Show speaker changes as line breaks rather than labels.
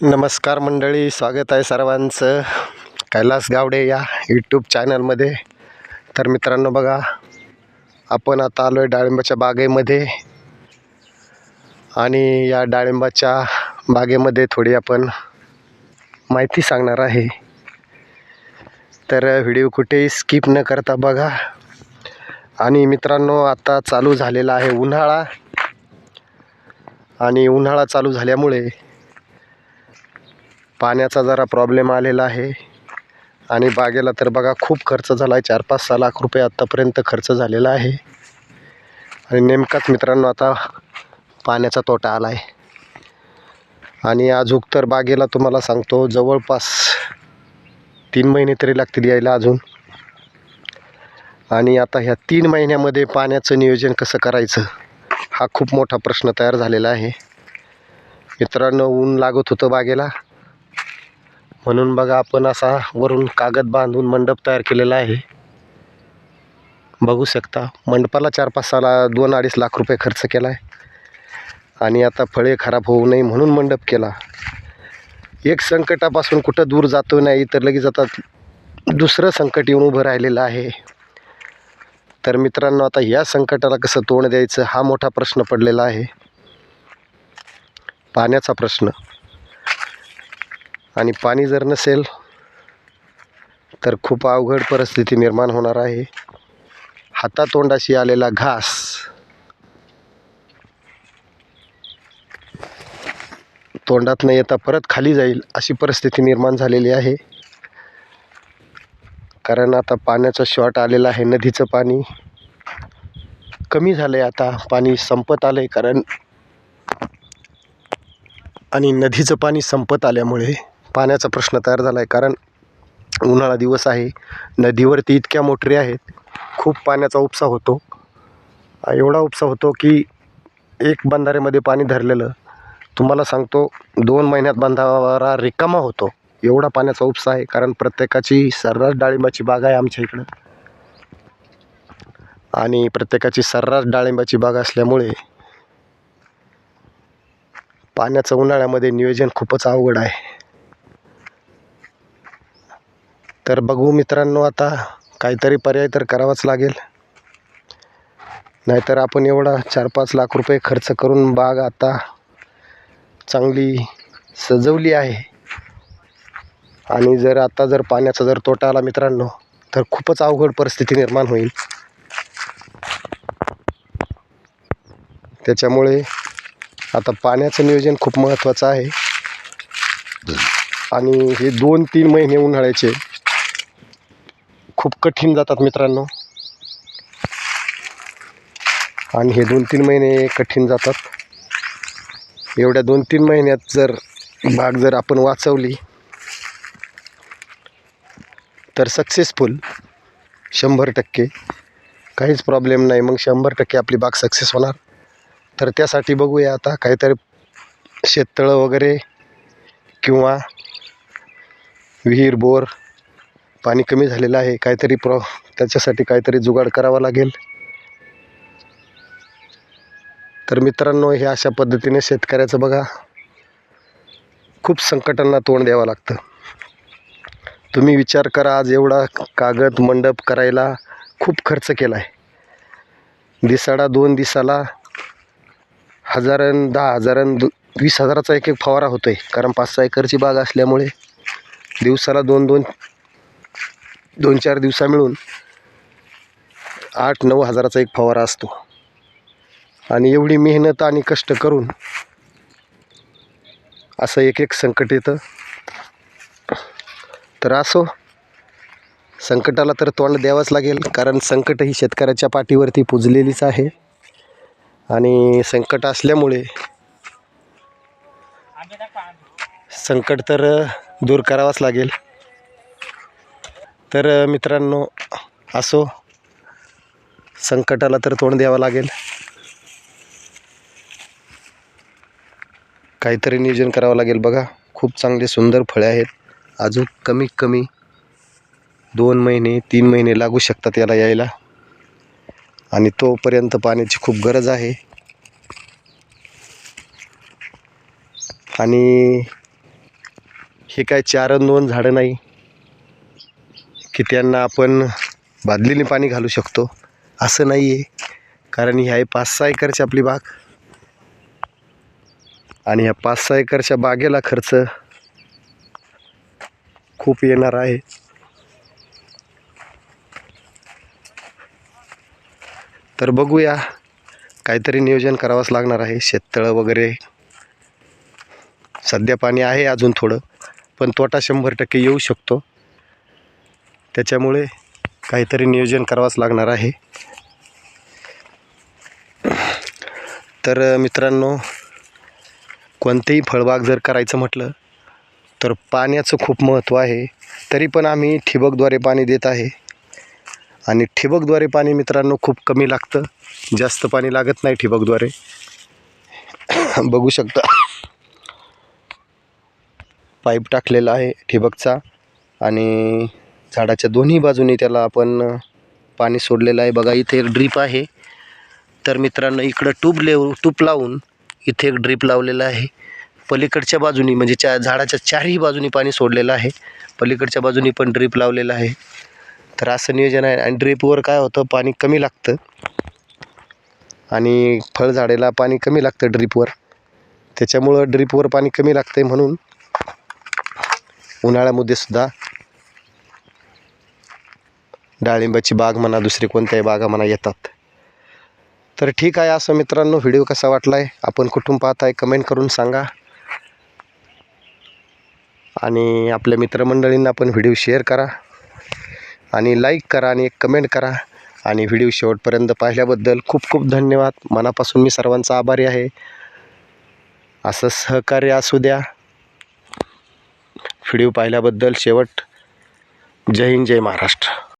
नमस्कार मंडळी स्वागत आहे सर्वांचं. कैलास गावडे या यूट्यूब चॅनलमध्ये तर मित्रांनो बघा आपण आता आलो आहे डाळिंबाच्या बागेमध्ये. आणि या डाळिंबाच्या बागेमध्ये थोडी आपण माहिती सांगणार आहे. तर व्हिडिओ कुठेही स्किप न करता बघा. आणि मित्रांनो आता चालू झालेला आहे उन्हाळा. आणि उन्हाळा चालू झाल्यामुळे पाण्याचा जरा प्रॉब्लेम आलेला आहे. आणि बागेला तर बघा खूप खर्च झाला आहे चार पाच सहा लाख रुपये आत्तापर्यंत खर्च झालेला आहे. आणि नेमकाच मित्रांनो आता पाण्याचा तोटा आला आहे आणि अजूक तर बागेला तुम्हाला सांगतो जवळपास तीन महिने तरी लागतील यायला अजून. आणि आता ह्या तीन महिन्यामध्ये पाण्याचं नियोजन कसं करायचं हा खूप मोठा प्रश्न तयार झालेला आहे. मित्रांनो ऊन लागत होतं बागेला. म्हणून बघा आपण असा वरून कागद बांधून मंडप तयार केलेला आहे. बघू शकता मंडपाला चार पाच साला दोन अडीच लाख रुपये खर्च केला आहे आणि आता फळे खराब होऊ नये म्हणून मंडप केला. एक संकटापासून कुठं दूर जातो नाही तर लगेच आता दुसरं संकट येऊन उभं राहिलेलं आहे. तर मित्रांनो आता या संकटाला कसं तोंड द्यायचं हा मोठा प्रश्न पडलेला आहे. पाण्याचा प्रश्न. आणि पाणी जर नसेल तर खूप अवघड परिस्थिती निर्माण होणार आहे. हातातोंडाशी आलेला घास. तोंडात न येता परत खाली जाईल अशी परिस्थिती निर्माण झालेली आहे. कारण आता पाण्याचा शॉर्ट आलेला आहे नदीचं पाणी. कमी झालं आहे आता पाणी संपत आलं आहे कारण आणि नदीचं पाणी संपत आल्यामुळे पाण्याचा प्रश्न तयार झाला आहे कारण उन्हाळा दिवस आहे. नदीवरती इतक्या मोटरी आहेत. खूप पाण्याचा उपसा होतो. एवढा उपसा होतो की एक बंधाऱ्यामध्ये पाणी धरलेलं. तुम्हाला सांगतो दोन महिन्यात बंधारा रिकामा होतो. एवढा पाण्याचा उपसा आहे. कारण प्रत्येकाची सर्रास डाळिंबाची बाग आहे आमच्या इकडं. आणि प्रत्येकाची सर्रास डाळिंबाची बाग असल्यामुळे पाण्याचं उन्हाळ्यामध्ये नियोजन खूपच अवघड आहे. तर बघू मित्रांनो आता काहीतरी पर्याय तर करावाच लागेल. नाहीतर आपण एवढा चार पाच लाख रुपये खर्च करून बाग आता चांगली सजवली आहे. आणि जर आता जर पाण्याचा जर तोटा आला मित्रांनो तर खूपच अवघड परिस्थिती निर्माण होईल. त्याच्यामुळे आता पाण्याचं नियोजन खूप महत्त्वाचं आहे. आणि हे दोन तीन महिने उन्हाळ्याचे. खूप कठीण जातात मित्रांनो. आणि हे दोन तीन महिने कठीण जातात. एवढ्या दोन तीन महिन्यात जर बाग जर आपण वाचवली तर सक्सेसफुल शंभर टक्के. काहीच प्रॉब्लेम नाही. मग शंभर टक्के आपली बाग सक्सेस होणार. तर त्यासाठी बघूया आता काहीतरी शेततळं वगैरे किंवा विहीर बोर पाणी कमी झालेलं आहे. काहीतरी प्रॉ त्याच्यासाठी काहीतरी जुगाड करावा लागेल. तर मित्रांनो हे अशा पद्धतीने शेतकऱ्याचं बघा. खूप संकटांना तोंड द्यावं लागतं. तुम्ही विचार करा आज एवढा कागद मंडप करायला खूप खर्च केला आहे दिसाडा दोन दिसाला हजारन दहा हजारन दु वीस हजाराचा एक एक फवारा होतो आहे कारण पाच सहा एकरची बाग असल्यामुळे दिवसाला दोन दोन दोन चार दिवसा मिळून आठ नऊ हजाराचा एक फवारा असतो. आणि एवढी मेहनत आणि कष्ट करून असं एक एक संकट येतं. तर असो संकटाला तर तोंड द्यावंच लागेल कारण संकट ही शेतकऱ्याच्या पाठीवरती पुजलेलीच आहे. आणि संकट असल्यामुळे संकट तर दूर करावाच लागेल. तर मित्रांनो असो. संकटाला तर तोंड द्यावं लागेल. काहीतरी नियोजन करावं लागेल बघा. खूप चांगले सुंदर फळे आहेत. अजून कमीत कमी दोन महिने तीन महिने लागू शकतात याला यायला. आणि तोपर्यंत पाण्याची खूप गरज आहे. आणि हे काय चार दोन झाडं नाही. की त्यांना आपण बादलीने पाणी घालू शकतो. असं नाही आहे कारण ही आहे पाच सहा एकरची आपली बाग. आणि ह्या पाच सहा एकरच्या बागेला खर्च खूप येणार आहे. तर बघूया काहीतरी नियोजन करावंच लागणार आहे. शेततळं वगैरे. सध्या पाणी आहे अजून थोडं पण तोटा शंभर टक्के येऊ शकतो. त्याच्यामुळे काहीतरी नियोजन करावंच लागणार आहे. तर मित्रांनो कोणतेही फळबाग जर करायचं म्हटलं तर पाण्याचं खूप महत्त्व आहे. तरी पण आम्ही ठिबकद्वारे पाणी देत आहे. आणि ठिबकद्वारे पाणी मित्रांनो खूप कमी लागतं. जास्त पाणी लागत नाही ठिबकद्वारे. बघू शकता. पाईप टाकलेला आहे ठिबकचा. आणि झाडाच्या दोन्ही बाजूनी त्याला आपण पाणी सोडलेलं आहे. बघा इथे एक ड्रीप आहे. तर मित्रांनो इकडं टूब लेव टूप लावून इथे एक ड्रीप लावलेला आहे. पलीकडच्या बाजूनी म्हणजे च्या झाडाच्या चारही बाजूनी पाणी सोडलेलं आहे. पलीकडच्या बाजूनी पण ड्रीप लावलेलं आहे. तर असं नियोजन आहे. आणि ड्रीपवर काय होतं पाणी कमी लागतं. आणि फळझाडेला पाणी कमी लागतं ड्रीपवर. त्याच्यामुळं ड्रीपवर पाणी कमी लागतं आहे म्हणून उन्हाळ्यामध्ये सुद्धा डाळिंबाची बाग म्हणा दुसरी कोणत्याही बागा म्हणा येतात. तर ठीक आहे असं मित्रांनो व्हिडिओ कसा वाटला आहे आपण कुठून आहे कमेंट करून सांगा. आणि आपल्या मित्रमंडळींना पण व्हिडिओ शेअर करा. आणि लाईक करा आणि एक कमेंट करा. आणि व्हिडिओ शेवटपर्यंत पाहिल्याबद्दल खूप खूप धन्यवाद. मनापासून मी सर्वांचा आभारी आहे. असं सहकार्य असू द्या. व्हिडिओ पाहिल्याबद्दल शेवट जय हिंद जय महाराष्ट्र.